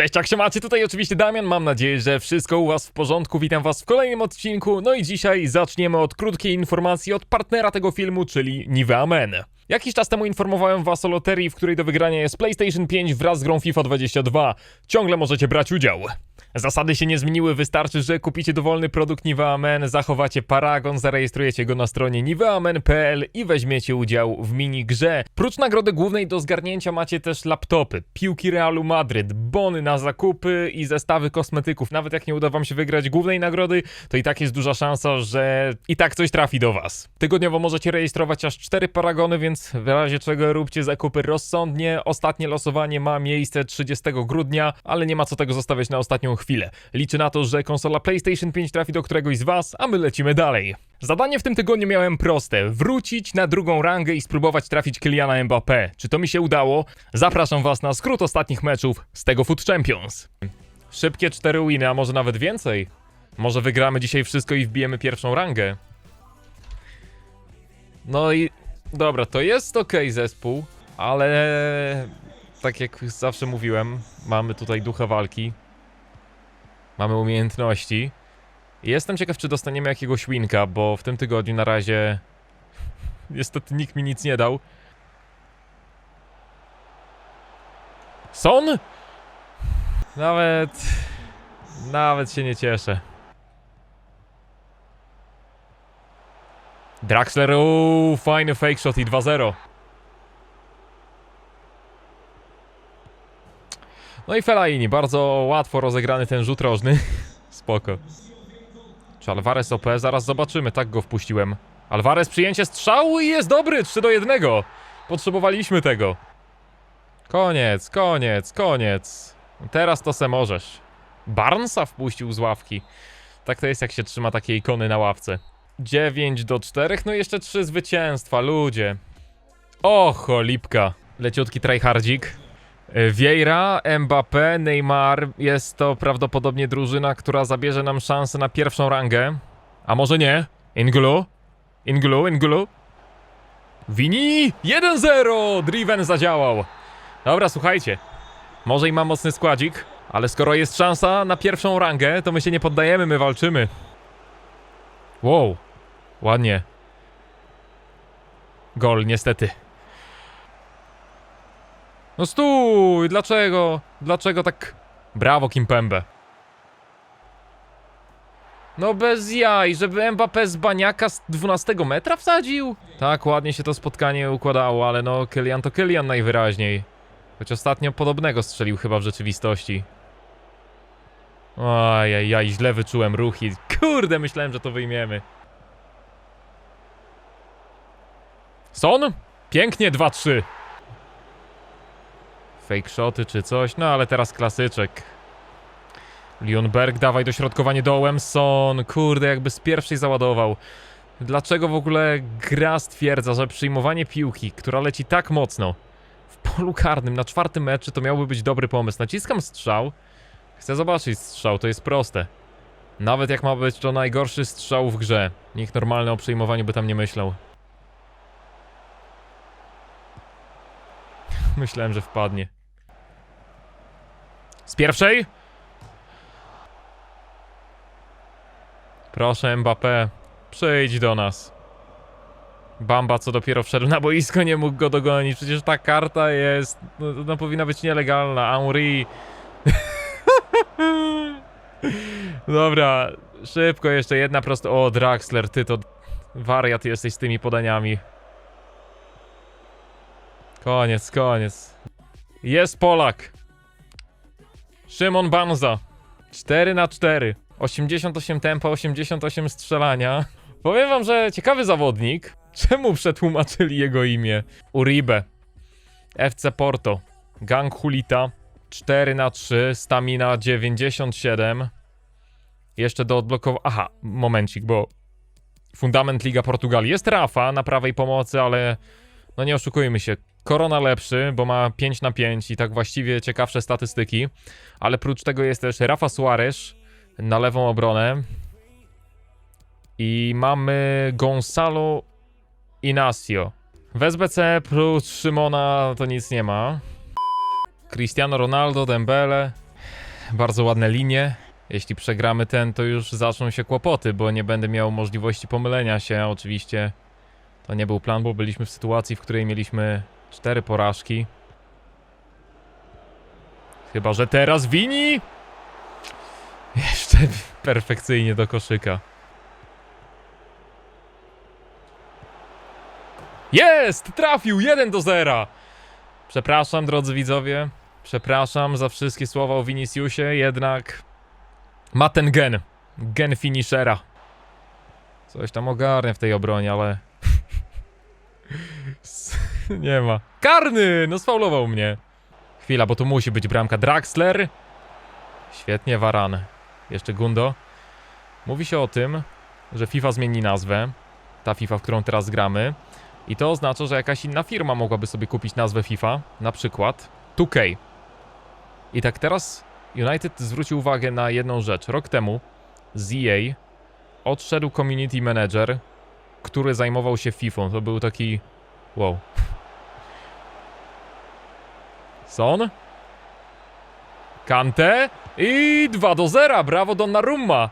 Cześć, jak się macie? Tutaj oczywiście Damian, mam nadzieję, że wszystko u was w porządku. Witam was w kolejnym odcinku, no i dzisiaj zaczniemy od krótkiej informacji od partnera tego filmu, czyli Nivea Men. Jakiś czas temu informowałem was o loterii, w której do wygrania jest PlayStation 5 wraz z grą FIFA 22. Ciągle możecie brać udział. Zasady się nie zmieniły, wystarczy, że kupicie dowolny produkt Nivea Men, zachowacie paragon, zarejestrujecie go na stronie niveamen.pl i weźmiecie udział w mini grze. Prócz nagrody głównej do zgarnięcia macie też laptopy, piłki Realu Madryt, bony na zakupy i zestawy kosmetyków. Nawet jak nie uda wam się wygrać głównej nagrody, to i tak jest duża szansa, że i tak coś trafi do was. Tygodniowo możecie rejestrować aż 4 paragony, więc w razie czego róbcie zakupy rozsądnie. Ostatnie losowanie ma miejsce 30 grudnia, ale nie ma co tego zostawiać na ostatnią chwilę. Liczę na to, że konsola PlayStation 5 trafi do któregoś z was, a my lecimy dalej. Zadanie w tym tygodniu miałem proste: wrócić na drugą rangę i spróbować trafić Kyliana Mbappé. Czy to mi się udało? Zapraszam was na skrót ostatnich meczów z tego Foot Champions. Szybkie 4 winy, a może nawet więcej. Może wygramy dzisiaj wszystko i wbijemy pierwszą rangę. No i dobra, to jest ok zespół, ale tak jak zawsze mówiłem, mamy tutaj ducha walki. Mamy umiejętności. Jestem ciekaw, czy dostaniemy jakiegoś winka, bo w tym tygodniu na razie niestety nikt mi nic nie dał. Son? Nawet... Nawet się nie cieszę. Draxler, uuu, fajny fake shot i 2-0. No i Fellaini, bardzo łatwo rozegrany ten rzut rożny. Spoko. Czy Alvarez OP? Zaraz zobaczymy, tak go wpuściłem. Alvarez przyjęcie strzału i jest dobry, 3 do 1. Potrzebowaliśmy tego. Koniec, koniec, koniec. Teraz to se możesz. Barnesa wpuścił z ławki. Tak to jest, jak się trzyma takie ikony na ławce. 9 do 4, no i jeszcze 3 zwycięstwa, ludzie. O, cholipka. Leciutki tryhardzik. Y, Vieira, Mbappé, Neymar. Jest to prawdopodobnie drużyna, która zabierze nam szansę na pierwszą rangę. A może nie? Inglu? Inglu, Inglu? Vini! 1-0! Driven zadziałał. Dobra, słuchajcie. Może i ma mocny składzik, ale skoro jest szansa na pierwszą rangę, to my się nie poddajemy, my walczymy. Wow. Ładnie. Gol, niestety. No stój! Dlaczego? Dlaczego tak... Brawo, Kimpembe. No bez jaj, żeby Mbappé z baniaka z 12 metra wsadził? Tak, ładnie się to spotkanie układało, ale no Kylian to Kylian najwyraźniej. Choć ostatnio podobnego strzelił chyba w rzeczywistości. Ajajaj, źle wyczułem ruchy. Kurde, myślałem, że to wyjmiemy. Son? Pięknie 2-3. Fake shoty czy coś, no ale teraz klasyczek. Lionberg, dawaj dośrodkowanie dołem, Son, kurde, jakby z pierwszej załadował. Dlaczego w ogóle gra stwierdza, że przyjmowanie piłki, która leci tak mocno w polu karnym na czwartym meczu, to miałby być dobry pomysł. Naciskam strzał, chcę zobaczyć strzał, to jest proste. Nawet jak ma być to najgorszy strzał w grze. Nikt normalny o przyjmowaniu by tam nie myślał. Myślałem, że wpadnie. Z pierwszej? Proszę Mbappé, przyjdź do nas. Bamba, co dopiero wszedł na boisko, nie mógł go dogonić. Przecież ta karta jest. No, no powinna być nielegalna. Henri. Dobra, szybko jeszcze jedna prosto. O, Draxler, ty to wariat jesteś z tymi podaniami. Koniec, koniec. Jest Polak. Szymon Banza. 4 na 4. 88 tempa, 88 strzelania. Powiem wam, że ciekawy zawodnik. Czemu przetłumaczyli jego imię? Uribe. FC Porto. Gang Hulita. 4 na 3. Stamina 97. Jeszcze do odblokowania. Aha, momencik, bo. Fundament Liga Portugalii. Jest Rafa na prawej pomocy, ale. No nie oszukujmy się. Korona lepszy, bo ma 5 na 5 i tak właściwie ciekawsze statystyki. Ale prócz tego jest też Rafa Suarez na lewą obronę. I mamy Gonzalo Inacio. W SBC plus Szymona to nic nie ma. Cristiano Ronaldo, Dembele. bardzo ładne linie. Jeśli przegramy ten, to już zaczną się kłopoty, bo nie będę miał możliwości pomylenia się. Oczywiście to nie był plan, bo byliśmy w sytuacji, w której mieliśmy cztery porażki. Chyba, że teraz wini. Jeszcze perfekcyjnie do koszyka. Jest! Trafił! 1 do 0! Przepraszam, drodzy widzowie. Przepraszam za wszystkie słowa o Viniciusie, jednak ma ten gen. Gen finishera. Coś tam ogarnia w tej obronie, ale... Nie ma. Karny! No sfaulował mnie. Chwila, bo tu musi być bramka. Draxler. Świetnie, Varan. Jeszcze Gundo. Mówi się o tym, że FIFA zmieni nazwę. Ta FIFA, w którą teraz gramy. I to oznacza, że jakaś inna firma mogłaby sobie kupić nazwę FIFA. Na przykład 2K. I tak teraz United zwrócił uwagę na jedną rzecz. Rok temu z EA odszedł community manager, który zajmował się FIFA. To był taki... Wow. Son? Kante? I 2 do 0. Brawo Donnarumma.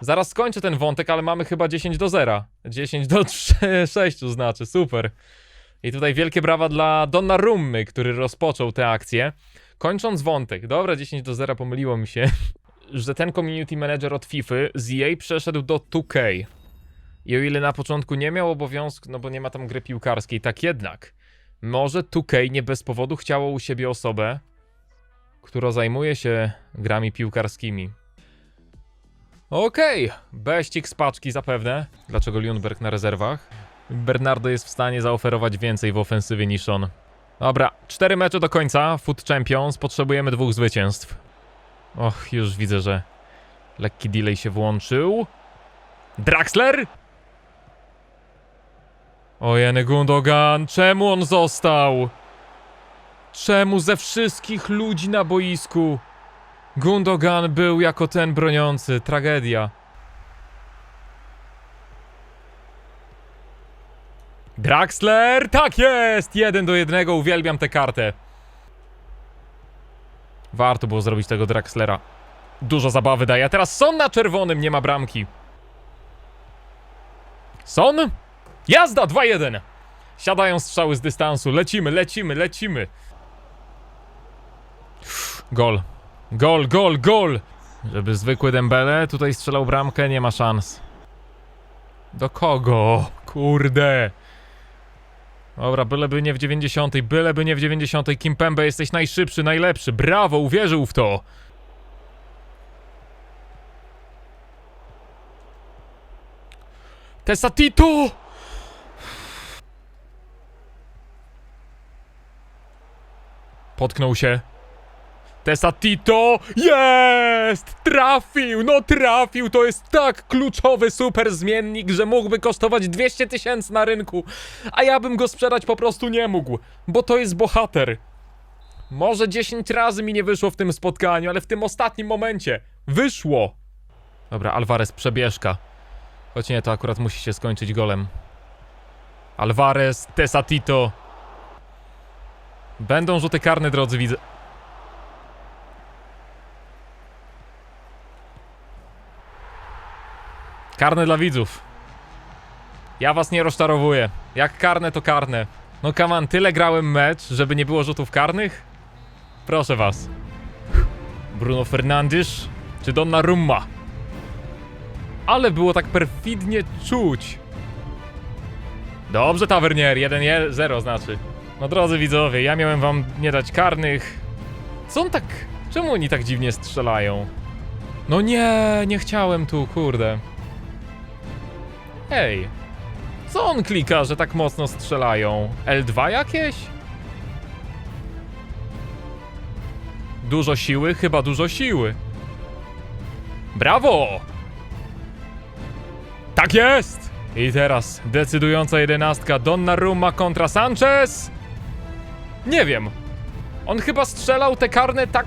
Zaraz skończę ten wątek, ale mamy chyba 10 do 0. 10 do 3, 6 znaczy, super. I tutaj wielkie brawa dla Donnarummy, który rozpoczął tę akcję. Kończąc wątek, dobra, 10 do 0, pomyliło mi się, że ten community manager od FIFA z EA przeszedł do 2K. I o ile na początku nie miał obowiązku, no bo nie ma tam gry piłkarskiej, tak jednak, może 2K nie bez powodu chciało u siebie osobę, która zajmuje się grami piłkarskimi. Okej, beścik z paczki zapewne. Dlaczego Lundberg na rezerwach? Bernardo jest w stanie zaoferować więcej w ofensywie niż on. Dobra, cztery mecze do końca. Foot Champions, potrzebujemy dwóch zwycięstw. Och, już widzę, że lekki delay się włączył. Draxler? Ojeny Gundogan, czemu on został? Czemu ze wszystkich ludzi na boisku Gundogan był jako ten broniący? Tragedia. Draxler, tak jest! Jeden do jednego, uwielbiam tę kartę. Warto było zrobić tego Draxlera. Dużo zabawy daje, a teraz Son na czerwonym, nie ma bramki. Son? Jazda, 2-1. Siadają strzały z dystansu, lecimy, lecimy, lecimy. Gol. Gol, gol, gol! Żeby zwykły Dembele tutaj strzelał bramkę, nie ma szans. Do kogo? Kurde. Dobra, byleby nie w 90, byleby nie w 90. Kimpembe jesteś najszybszy, najlepszy. Brawo, uwierzył w to. Tesatito! Potknął się. Tesatito! Jest! Trafił! No trafił! To jest tak kluczowy super zmiennik, że mógłby kosztować 200 tysięcy na rynku, a ja bym go sprzedać po prostu nie mógł, bo to jest bohater. Może 10 razy mi nie wyszło w tym spotkaniu, ale w tym ostatnim momencie wyszło. Dobra, Alvarez przebieżka. Choć nie, to akurat musi się skończyć golem. Alvarez, Tesatito. Będą rzuty karne, drodzy widzę. Karne dla widzów. Ja was nie rozczarowuję. Jak karne, to karne. No kaman, tyle grałem mecz, żeby nie było rzutów karnych? Proszę was. Bruno Fernandes czy Donnarumma? Ale było tak perfidnie czuć. Dobrze, Tavernier, 1-0 znaczy. No drodzy widzowie, ja miałem wam nie dać karnych. Co on tak... Czemu oni tak dziwnie strzelają? No nie, nie chciałem tu, kurde. Ej, co on klika, że tak mocno strzelają? L2 jakieś? Dużo siły? Chyba dużo siły. Brawo! Tak jest! I teraz decydująca jedenastka Donnarumma kontra Sanchez. Nie wiem. On chyba strzelał te karne tak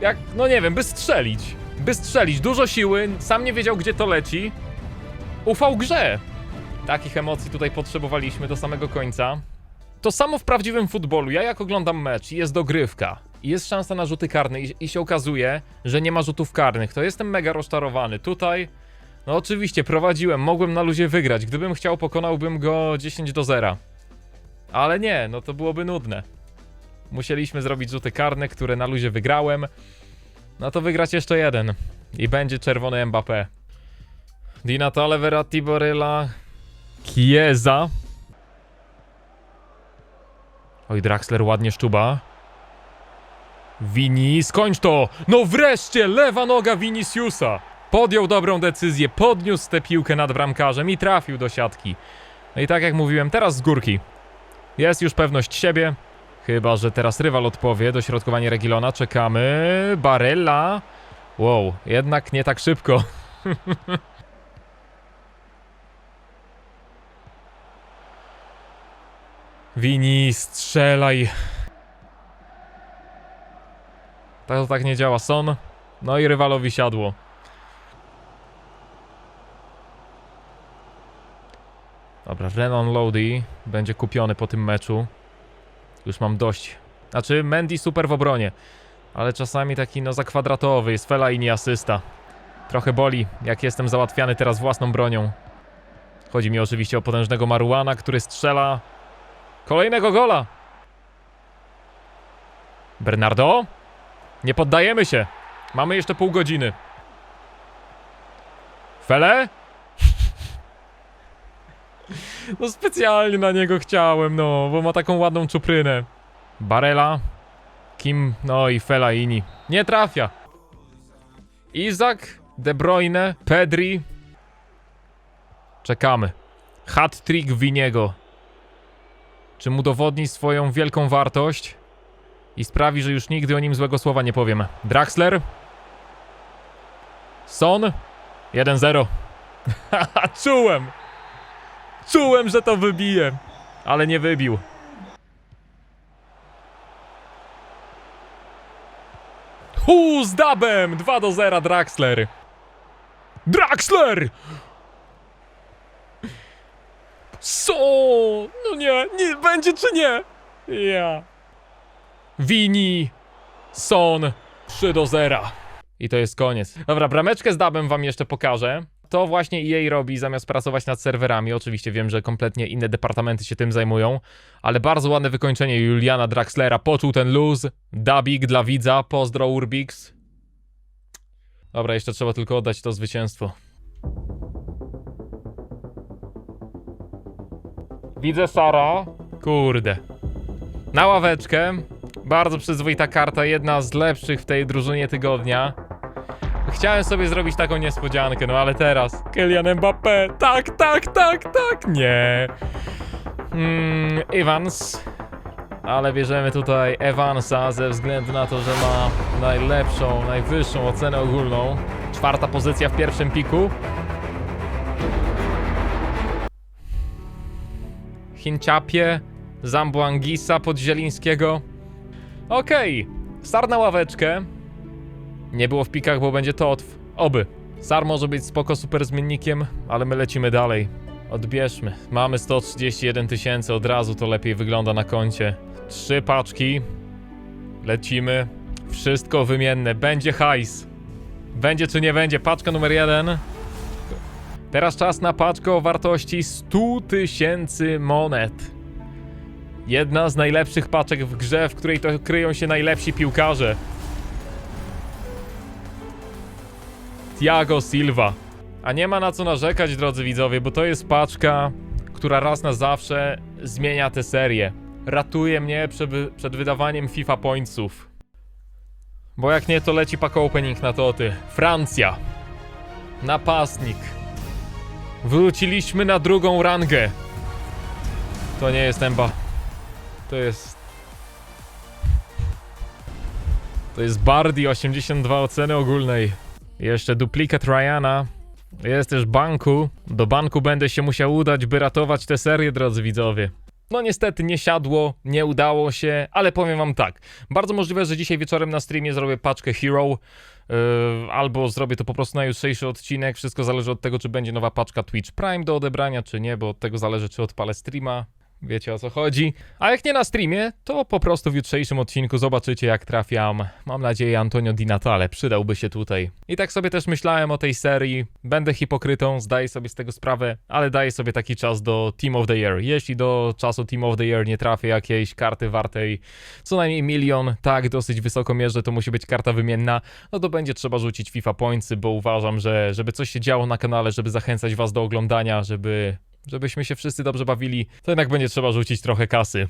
jak, no nie wiem, by strzelić. By strzelić. Dużo siły, sam nie wiedział gdzie to leci. Ufał grze. Takich emocji tutaj potrzebowaliśmy do samego końca. To samo w prawdziwym futbolu. Ja jak oglądam mecz i jest dogrywka i jest szansa na rzuty karne i, i się okazuje, że nie ma rzutów karnych, to jestem mega rozczarowany. Tutaj, no oczywiście, prowadziłem, mogłem na luzie wygrać. Gdybym chciał, pokonałbym go 10 do 0. Ale nie, no to byłoby nudne. Musieliśmy zrobić rzuty karne, które na luzie wygrałem. No to wygrać jeszcze jeden. I będzie czerwony Mbappé. Di Natale, Verratti, Borella, Chiesa. Oj, Draxler ładnie szczuba. Vini, skończ to! No wreszcie, lewa noga Viniciusa! Podjął dobrą decyzję, podniósł tę piłkę nad bramkarzem i trafił do siatki. No i tak jak mówiłem, teraz z górki. Jest już pewność siebie. Chyba, że teraz rywal odpowie. Dośrodkowanie Regilona. Czekamy. Barella. Wow, jednak nie tak szybko. Wini, strzelaj. To tak nie działa. Son. No i rywalowi siadło. Dobra, Renan Lodi będzie kupiony po tym meczu. Już mam dość. Znaczy, Mendy super w obronie, ale czasami taki no zakwadratowy jest Fela i nie asysta. Trochę boli, jak jestem załatwiany teraz własną bronią. Chodzi mi oczywiście o potężnego Maruana, który strzela kolejnego gola. Bernardo? Nie poddajemy się. Mamy jeszcze pół godziny. Fele? No specjalnie na niego chciałem, no, bo ma taką ładną czuprynę. Barela, Kim, no i Fellaini. Nie trafia. Izak, De Bruyne, Pedri. Czekamy. Hat-trick Winiego. Czy mu udowodni swoją wielką wartość i sprawi, że już nigdy o nim złego słowa nie powiem. Draxler. Son. 1-0. Haha, Czułem. Czułem, że to wybije, ale nie wybił. Hu, z dabem! 2 do 0 Draxler. Draxler! Co? No nie, nie, będzie czy nie? Ja. Wini. Son. 3 do 0. I to jest koniec. Dobra, brameczkę z dabem wam jeszcze pokażę. To właśnie EA robi zamiast pracować nad serwerami. Oczywiście wiem, że kompletnie inne departamenty się tym zajmują, ale bardzo ładne wykończenie Juliana Draxlera. Poczuł ten luz. Dabik dla widza. Pozdro Urbix. Dobra, jeszcze trzeba tylko oddać to zwycięstwo. Widzę Sara. Kurde. Na ławeczkę. Bardzo przyzwoita karta, jedna z lepszych w tej drużynie tygodnia. Chciałem sobie zrobić taką niespodziankę, no ale teraz Kylian Mbappé, tak, tak, tak, tak, nie. Mm, Evans, ale bierzemy tutaj Evansa ze względu na to, że ma najlepszą, najwyższą ocenę ogólną. Czwarta pozycja w pierwszym piku. Hinciapie, Zambuangisa pod Zielińskiego. Okej, star na ławeczkę. Nie było w pikach, bo będzie to od... Oby. Sar może być spoko super zmiennikiem, ale my lecimy dalej. Odbierzmy. Mamy 131 tysięcy, od razu to lepiej wygląda na koncie. Trzy paczki. Lecimy. Wszystko wymienne. Będzie hajs. Będzie czy nie będzie. Paczka numer jeden. Teraz czas na paczkę o wartości 100 tysięcy monet. Jedna z najlepszych paczek w grze, w której to kryją się najlepsi piłkarze. Thiago Silva. A nie ma na co narzekać, drodzy widzowie, bo to jest paczka, która raz na zawsze zmienia tę serię. Ratuje mnie przed, przed wydawaniem FIFA Pointsów. Bo jak nie, to leci pack opening na toty. Francja. Napastnik. Wróciliśmy na drugą rangę. To nie jest Emba. To jest... To jest Bardi, 82 oceny ogólnej. Jeszcze duplikat Ryana. Jest też banku. Do banku będę się musiał udać, by ratować tę serię, drodzy widzowie. No niestety nie siadło, nie udało się, ale powiem wam tak. Bardzo możliwe, że dzisiaj wieczorem na streamie zrobię paczkę Hero, yy, albo zrobię to po prostu na jutrzejszy odcinek. Wszystko zależy od tego, czy będzie nowa paczka Twitch Prime do odebrania, czy nie, bo od tego zależy, czy odpalę streama. Wiecie o co chodzi. A jak nie na streamie, to po prostu w jutrzejszym odcinku zobaczycie jak trafiam. Mam nadzieję Antonio Di Natale przydałby się tutaj. I tak sobie też myślałem o tej serii. Będę hipokrytą, zdaję sobie z tego sprawę, ale daję sobie taki czas do Team of the Year. Jeśli do czasu Team of the Year nie trafię jakiejś karty wartej co najmniej milion, tak, dosyć wysoko mierzę, to musi być karta wymienna, no to będzie trzeba rzucić FIFA Pointsy, bo uważam, że żeby coś się działo na kanale, żeby zachęcać was do oglądania, żeby żebyśmy się wszyscy dobrze bawili, to jednak będzie trzeba rzucić trochę kasy.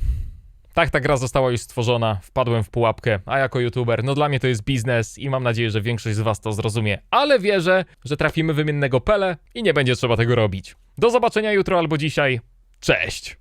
Tak, ta gra została już stworzona, wpadłem w pułapkę, a jako youtuber, no dla mnie to jest biznes i mam nadzieję, że większość z was to zrozumie. Ale wierzę, że trafimy wymiennego Pele i nie będzie trzeba tego robić. Do zobaczenia jutro albo dzisiaj. Cześć!